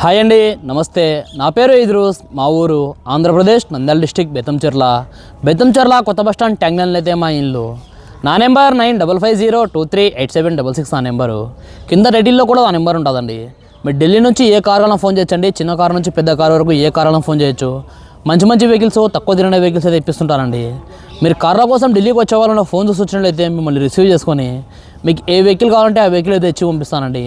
Hi అండి నమస్తే. నా పేరు ఇద్రూస్ మా ఊరు ఆంధ్రప్రదేశ్ నంద్యాల డిస్టిక్ బెత్తంచెర్ల బెత్తంచెర్ల కొత్త బస్ స్టాండ్ ట్యాంగ్లైన్ అయితే మా ఇల్లు. నా number nine double five zero two three eight seven double six నా నెంబరు. కింద రెడీల్లో కూడా ఆ నెంబర్ ఉంటుందండి. మీరు ఢిల్లీ నుంచి ఏ కారులో ఫోన్ చేయొచ్చండి. చిన్న కారు నుంచి పెద్ద కారు వరకు ఏ కారులో ఫోన్ చేయొచ్చు. మంచి మంచి వెహికల్స్ తక్కువ తిరిగిన వెహికల్స్ అయితే ఇప్పిస్తుంటారండి. మీరు కార్ల కోసం ఢిల్లీకి వచ్చే వాళ్ళని ఫోన్ చూసి వచ్చినట్లయితే మిమ్మల్ని రిసీవ్ చేసుకొని మీకు ఏ వెహికల్ కావాలంటే ఆ వెహికల్ అయితే ఇచ్చి పంపిస్తానండి.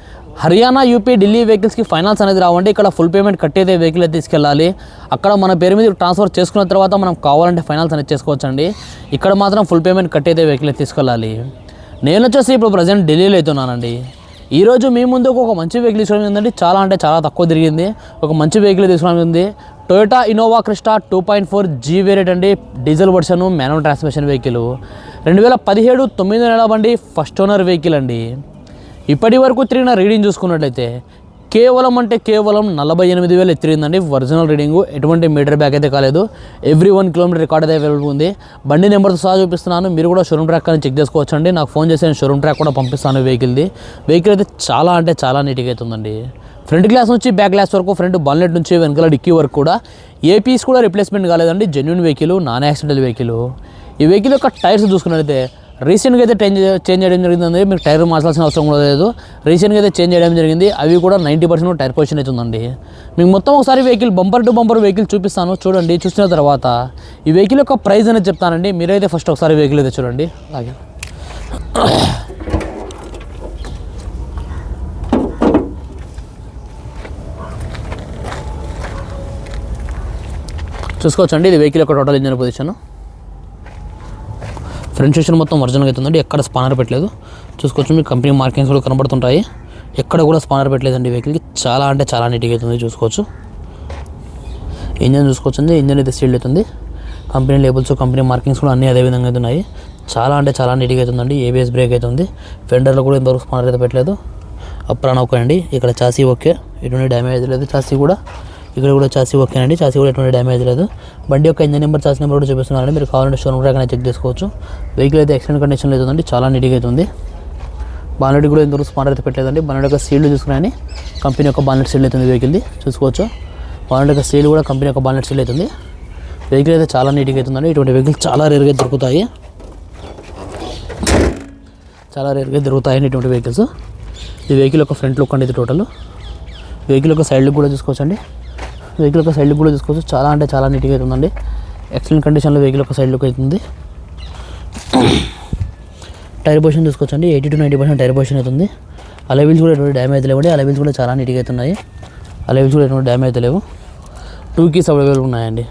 హర్యానా యూపీ ఢిల్లీ వెహికల్స్కి ఫైనాన్స్ అనేది రావండి. ఇక్కడ ఫుల్ పేమెంట్ కట్టేదే వెహికల్ అయితే తీసుకెళ్ళాలి. అక్కడ మన పేరు మీద ట్రాన్స్ఫర్ చేసుకున్న తర్వాత మనం కావాలంటే ఫైనాన్స్ అనేది చేసుకోవచ్చండి. ఇక్కడ మాత్రం ఫుల్ పేమెంట్ కట్టేదే వెహికల్ తీసుకెళ్ళాలి. నేను వచ్చేసి ఇప్పుడు ప్రజెంట్ ఢిల్లీలో అవుతున్నానండి. ఈరోజు మీ ముందుకు ఒక మంచి వెహికల్ తీసుకోవడం ఏంటంటే చాలా అంటే చాలా తక్కువ తిరిగింది. ఒక మంచి వెహికల్ తీసుకోవడం ఉంది Toyota Innova Crysta two point four G variant అండి. Diesel version manual transmission vehicle రెండు వేల పదిహేడు తొమ్మిది నెల బండి ఫస్ట్ ఓనర్ వెహికల్ అండి. ఇప్పటి వరకు తిరిగిన రీడింగ్ చూసుకున్నట్లయితే కేవలం అంటే కేవలం నలభై ఎనిమిది వేలు ఎత్తిరిందండి. Original reading. ఎటువంటి మీటర్ బ్యాక్ అయితే కాలేదు. ఎవ్రీ వన్ కిలోమీటర్ రికార్డ్ అయితే అవైలబుల్ ఉంది. బండి నెంబర్తో సహా చూపిస్తున్నాను. మీరు కూడా షోరూమ్ ట్రాక్ అని చెక్ చేసుకోవచ్చు అండి నాకు ఫోన్ చేసి నేను షోరూమ్ ట్రాక్ కూడా పంపిస్తాను వెహికల్ది. వెహికల్ అయితే చాలా అంటే చాలా నీట్గా అవుతుందండి ఫ్రంట్ గ్లాస్ నుంచి బ్యాక్ గ్లాస్ వరకు ఫ్రంట్ బాన్లెట్ నుంచి వెనకాల డిక్కీ వరకు కూడా ఏ పీస్ కూడా రిప్లేస్మెంట్ కాలేదండి. Genuine vehicle non accidental vehicle ఈ వెహికల్ యొక్క టైర్స్ చూసుకున్నట్లయితే రీసెంట్గా అయితే చేంజ్ చేంజ్ చేయడం జరిగింది మీకు టైర్ మార్చాల్సిన అవసరం కూడా లేదు. రీసెంట్గా అయితే చేంజ్ చేయడం జరిగింది. అవి కూడా నైంటీ పర్సెంట్ టైర్ పొజిషన్ అయితే ఉందండి మీకు మొత్తం ఒకసారి vehicle bumper to bumper vehicle చూపిస్తాను. చూడండి చూసిన తర్వాత ఈ వెహికల్ యొక్క ప్రైస్ అనేది చెప్తానండి. మీరైతే ఫస్ట్ ఒకసారి వెహికల్ అయితే చూడండి. అలాగే. చూసుకోవచ్చండి. ఇది వెహికల్ యొక్క total engine position front section మొత్తం ఒరిజినల్గా అవుతుందండి. ఎక్కడ స్పానర్ పెట్టలేదు. చూసుకోవచ్చు మీకు కంపెనీ మార్కింగ్స్ కూడా కనబడుతుంటాయి. ఎక్కడ కూడా స్పానర్ పెట్టలేదండి వెహికల్కి చాలా అంటే చాలా నీట్గా అవుతుంది చూసుకోవచ్చు. ఇంజన్ చూసుకోవచ్చండి. ఇంజన్ అయితే సీల్డ్ అవుతుంది. కంపెనీ లేబుల్స్ కంపెనీ మార్కింగ్స్ కూడా అన్నీ అదే విధంగా అయితే ఉన్నాయి చాలా అంటే చాలా నీట్గా అవుతుందండి. ఏబిఎస్ బ్రేక్ అవుతుంది. ఫెండర్లో కూడా ఇంతవరకు స్పానర్ అయితే పెట్టలేదు. అప్రాన్ ఓకే అండి. ఇక్కడ చాసీ ఓకే ఎటువంటి డ్యామేజ్ లేదు. చాసీ కూడా ఇక్కడ కూడా చాసీ ఓకే అండి చాసీ కూడా ఎటువంటి డ్యామేజ్ లేదు. బండి యొక్క ఇంజన్ నెంబర్ చాసీ నెంబర్ కూడా చూపిస్తున్నారండి మీరు కావాలంటే షోరూమ్ ట్రాక్ చెక్ చేసుకోవచ్చు. వెహికల్ అయితే ఎక్సలెంట్ కండిషన్లో అవుతుందండి చాలా నీట్గా అవుతుంది బాలెట్ కూడా ఇంతవరకు స్మార్ట్ అయితే పెట్టలేదండి. బాలెట్ యొక్క సీల్డ్ చూసుకున్నాయని కంపెనీ యొక్క బాలెట్ సీల్ అవుతుంది వెహికల్ది చూసుకోవచ్చు. బాలెట్ యొక్క సీల్ కూడా కంపెనీ యొక్క బాలెట్ సీల్ అవుతుంది వెహికల్ అయితే చాలా నీట్గా అవుతుందండి ఇటువంటి వెహికల్ చాలా రేరుగా దొరుకుతాయి. చాలా రేరుగా దొరుకుతాయండి ఇటువంటి వెహికల్స్ ఈ వెహికల్ యొక్క ఫ్రంట్ లుక్ అండి ఇది టోటల్ వెహికల్ యొక్క సైడ్ లుక్ కూడా చూసుకోవచ్చండి. వెహికల్ ఒక సైడ్ లుక్ కూడా చూసుకోవచ్చు. చాలా అంటే చాలా నీట్గా అవుతుందండి ఎక్సలెంట్ కండిషన్లో వెహికల్ ఒక సైడ్ లుక్ అవుతుంది. టైర్ పొజిషన్ చూసుకోవచ్చండి. Eighty to ninety percent tyre position అవుతుంది. అలవీల్స్ కూడా ఎటువంటి డ్యామేజ్ లేవండి. అలవీల్స్ కూడా చాలా నీట్గా అవుతున్నాయి. అలవీల్స్ కూడా ఎటువంటి డ్యామేజ్ లేవు. టూ కీస్ అవైలబుల్ ఉన్నాయండి.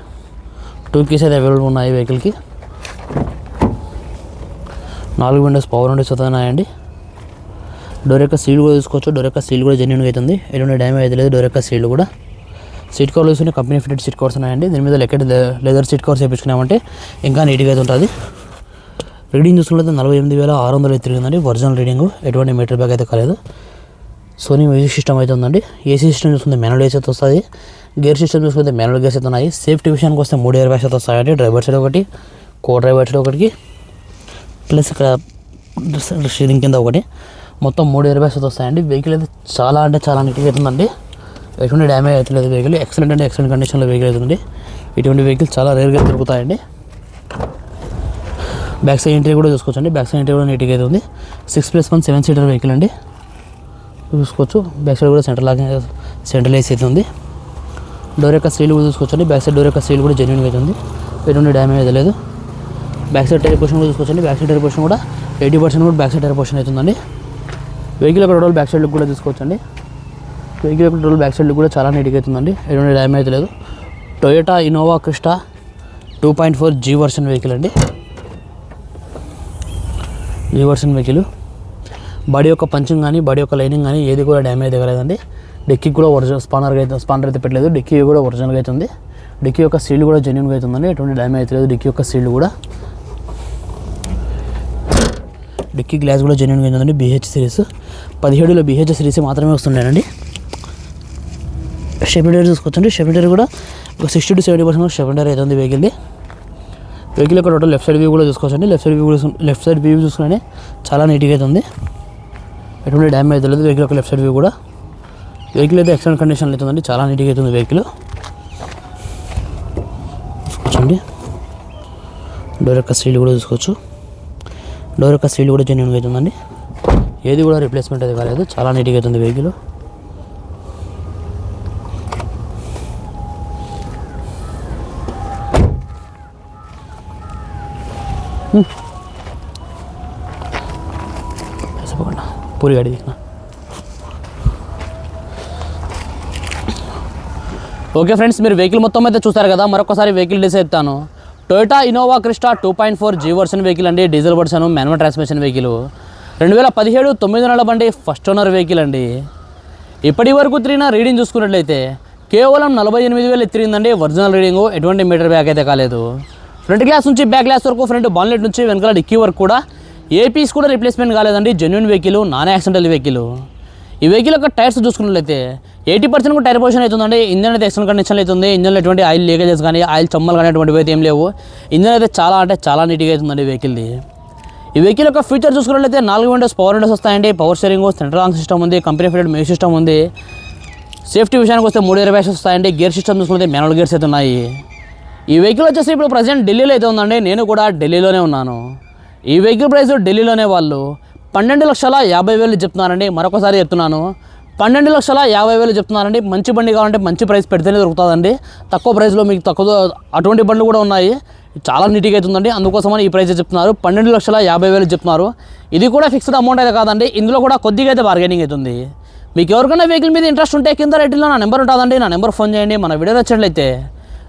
టూ కీస్ అయితే అవైలబుల్ ఉన్నాయి వెహికల్కి నాలుగు విండోస్ పవర్ విండోస్ అవుతున్నాయండి డోర్ యొక్క సీల్ కూడా చూసుకోవచ్చు. డోర్ యొక్క సీల్ కూడా జెన్యున్గా అవుతుంది. ఎటువంటి డ్యామేజ్ అయితే లేదు. డోర్ యొక్క సీల్ కూడా. సీట్ కవర్లు చూసుకుని కంపెనీ ఫిటెడ్ సీట్ కవర్స్ ఉన్నాయండి. దీని మీద లెక్కెడ్ లెదర్ సీట్ కవర్స్ వేయించుకున్నామంటే ఇంకా నీట్గా అయితే ఉంటుంది. రీడింగ్ చూసుకున్నట్లయితే నలభై ఎనిమిది వేల ఆరు వందలు అయితే తిరిగిందండి. Original reading. ఎటువంటి మీటర్ బ్యాగ్ అయితే కాలేదు. సోనీ మ్యూజిక్ సిస్టమ్ అయితే ఉందండి. ఏసీ సిస్టమ్ చూసుకుంటే మాన్యువల్ ఏసీ అయితే వస్తుంది. గేర్ సిస్టమ్ చూసుకుంటే మాన్యువల్ గేర్స్ అయితే ఉన్నాయి. సేఫ్టీ విషయానికి వస్తే మూడు ఇయర్ బ్యాగ్స్ అయితే వస్తాయండి. డ్రైవర్ సైడ్ ఒకటి కో డ్రైవర్ సైడ్ ఒకటికి ప్లస్ ఇక్కడ స్టీరింగ్ కింద ఒకటి. మొత్తం మూడు ఇయర్ బ్యాగ్స్ అయితే వస్తాయండి. వెహికల్ అయితే చాలా అంటే చాలా నీట్గా అవుతుందండి ఎటువంటి డ్యామేజ్ అయితే లేదు వెహికల్ ఎక్సలెంట్ అంటే ఎక్సలెంట్ కండిషన్లో వెహికల్ అవుతుంది ఇటువంటి వెహికల్ చాలా రేర్గా దొరుకుతాయండి. బ్యాక్ సైడ్ ఎంట్రీ కూడా చూసుకోవచ్చండి. బ్యాక్ సైడ్ ఎంట్రీ కూడా నీట్గా అయితే ఉంది. Six plus one seven seater vehicle అండి. చూసుకోవచ్చు. బ్యాక్ సైడ్ కూడా సెంటర్ లాగా సెంట్రల్ ఏసీ అయితే ఉంది. డోర్ యొక్క స్టీల్ కూడా చూసుకోవచ్చండి. బ్యాక్ సైడ్ డోర్ యొక్క స్టీల్ కూడా జెన్యున్గా అయితే ఉంది. ఎటువంటి డ్యామేజ్ అయితే లేదు. బ్యాక్ సైడ్ టైర్ పోర్షన్ కూడా చూసుకోవచ్చండి. బ్యాక్ సైడ్ టైర్ పోర్షన్ కూడా ఎయిటీ పర్సెంట్ కూడా బ్యాక్ సైడ్ టైర్ పోర్షన్ అవుతుందండి వెహికల్ ఒక బ్యాక్ సైడ్ లుక్ కూడా చూసుకోవచ్చండి. వెహికల్ కంట్రోల్ బ్యాక్ సైడ్ కూడా చాలా నీట్గా అవుతుందండి ఎటువంటి డ్యామేజ్ లేదు. Toyota Innova Crysta two point four G version vehicle అండి. జీ వర్షన్ వెహికల్ బాడీ యొక్క పంచింగ్ కానీ బాడీ యొక్క లైనింగ్ కానీ ఏది కూడా డ్యామేజ్ దిగలేదండి డిక్కీ కూడా ఒరిజినల్ స్పానర్ అయితే స్పానర్ అయితే పెట్టలేదు. డిక్కీ కూడా ఒరిజినల్గా అవుతుంది డిక్కీ యొక్క సీల్ కూడా జెన్యున్గా అవుతుందండి ఎటువంటి డ్యామేజ్ అయితే లేదు. డిక్కీ యొక్క సీల్ కూడా. డిక్కీ గ్లాస్ కూడా జెన్యున్గా ఉందండి. బీహెచ్ సిరీస్ పదిహేడులో బీహెచ్ సిరీస్ మాత్రమే వస్తుండేనండి. షెఫిడర్ చూసుకోవచ్చండి షెఫిడర్ కూడా ఒక సిక్స్టీ టు సెవెంటీ పర్సెంట్ షెఫిడర్ అయితే ఉంది వెహికల్ది వెహికల్ యొక్క టోటల్ లెఫ్ట్ సైడ్ వ్యూ కూడా చూసుకోవచ్చండి లెఫ్ట్ సైడ్ వ్యూ కూడా లెఫ్ట్ సైడ్ వ్యూ చూసుకునే చాలా నీట్గా అయితే ఉంది. ఎటువంటి డ్యామేజ్ అయితే లేదు. వెహికల్ యొక్క లెఫ్ట్ సైడ్ వ్యూ కూడా. వెహికల్ అయితే ఎక్సలెంట్ కండిషన్లో అయితే ఉందండి చాలా నీట్గా అయితే ఉంది వెహికల్ చూసుకోవచ్చండి డోర్ యొక్క సీల్ కూడా చూసుకోవచ్చు. డోర్ యొక్క సీల్ కూడా జెన్యున్గా అయితే ఉందండి. ఏది కూడా రిప్లేస్మెంట్ అయితే కాలేదు. చాలా నీట్గా అయితే ఉంది వెహికల్ ऐसा पकड़ना पूरी गाड़ी देखना ఓకే ఫ్రెండ్స్ మీరు వెహికల్ మొత్తం అయితే చూస్తారు కదా మరొకసారి వెహికల్ డీసెల్ చెప్తాను Toyota Innova Crysta two point four G version vehicle అండి diesel version manual transmission vehicle రెండు వేల పదిహేడు తొమ్మిది నెలల బండి ఫస్ట్ ఓనర్ వెహికల్ అండి ఇప్పటి వరకు తిరిగిన రీడింగ్ చూసుకున్నట్లయితే కేవలం నలభై ఎనిమిది వేలు తిరిగిందండి ఒరిజినల్ రీడింగ్ ఎటువంటి మీటర్ బ్యాక్ అయితే కాలేదు ఫ్రంట్ గ్లాస్ నుంచి బ్యాక్ గ్లాస్ వరకు ఫ్రంట్ బాన్లెట్ నుంచి వెనకాల డిక్కీ వరకు కూడా. ఏ పీస్ కూడా రిప్లేస్మెంట్ కాలేదండి genuine vehicle non accidental vehicle ఈ వెహికల్ యొక్క టైర్స్ చూసుకున్నట్లయితే ఎయిటీ పర్సెంట్ కూడా టైర్ పొజిషన్ అవుతుందండి ఇంజన్ అయితే ఎక్సలెంట్ కండిషన్ అవుతుంది ఇంజన్లో ఎటువంటి ఆయిల్ లీకేజెస్ కానీ ఆయిల్ చమ్మలు కానీ అటువంటివి అయితే ఏం లేవు. ఇంజన్ అయితే చాలా అంటే చాలా నీట్గా అవుతుందండి వెహికల్ది ఈ వెహికల్ యొక్క ఫీచర్ చూసుకున్నట్లయితే నాలుగు విండోస్ పవర్ విండోస్ వస్తాయండి. Power steering central lock system ఉంది కంపెనీ ఫిటెడ్ మ్యూజిక్ సిస్టమ్ ఉంది. సేఫ్టీ విషయానికి వస్తే మూడు ఇరవై వస్తాయండి. గేర్ సిస్టమ్ చూసుకుంటే మాన్యువల్ గేర్స్ అయితే ఉన్నాయి. ఈ వెహికల్ వచ్చేసి ఇప్పుడు ప్రజెంట్ ఢిల్లీలో అయితే ఉందండి. నేను కూడా ఢిల్లీలోనే ఉన్నాను. ఈ వెహికల్ ప్రైస్ ఢిల్లీలోనే వాళ్ళు పన్నెండు లక్షల యాభై వేలు చెప్తున్నారండి. మరొకసారి చెప్తున్నాను. పన్నెండు లక్షల యాభై వేలు చెప్తున్నారండి. మంచి బండి కావాలంటే మంచి ప్రైస్ పెడితేనే దొరుకుతుందండి. తక్కువ ప్రైస్లో మీకు తక్కువ అటువంటి బండ్లు కూడా ఉన్నాయి. చాలా నీట్గా అవుతుందండి అందుకోసమని ఈ ప్రైస్ చెప్తున్నారు. పన్నెండు లక్షల యాభై వేలు చెప్తున్నారు. ఇది కూడా ఫిక్స్డ్ అమౌంట్ అయితే కాదండి. ఇందులో కూడా కొద్దిగా అయితే బార్గెనింగ్ అవుతుంది మీకు ఎవరికైనా వెహికల్ మీద ఇంట్రెస్ట్ ఉంటే కింద రేట్లో నా నెంబర్ ఉంటుందండి. నా నెంబర్ ఫోన్ చేయండి. మన వీడియో నచ్చినట్లయితే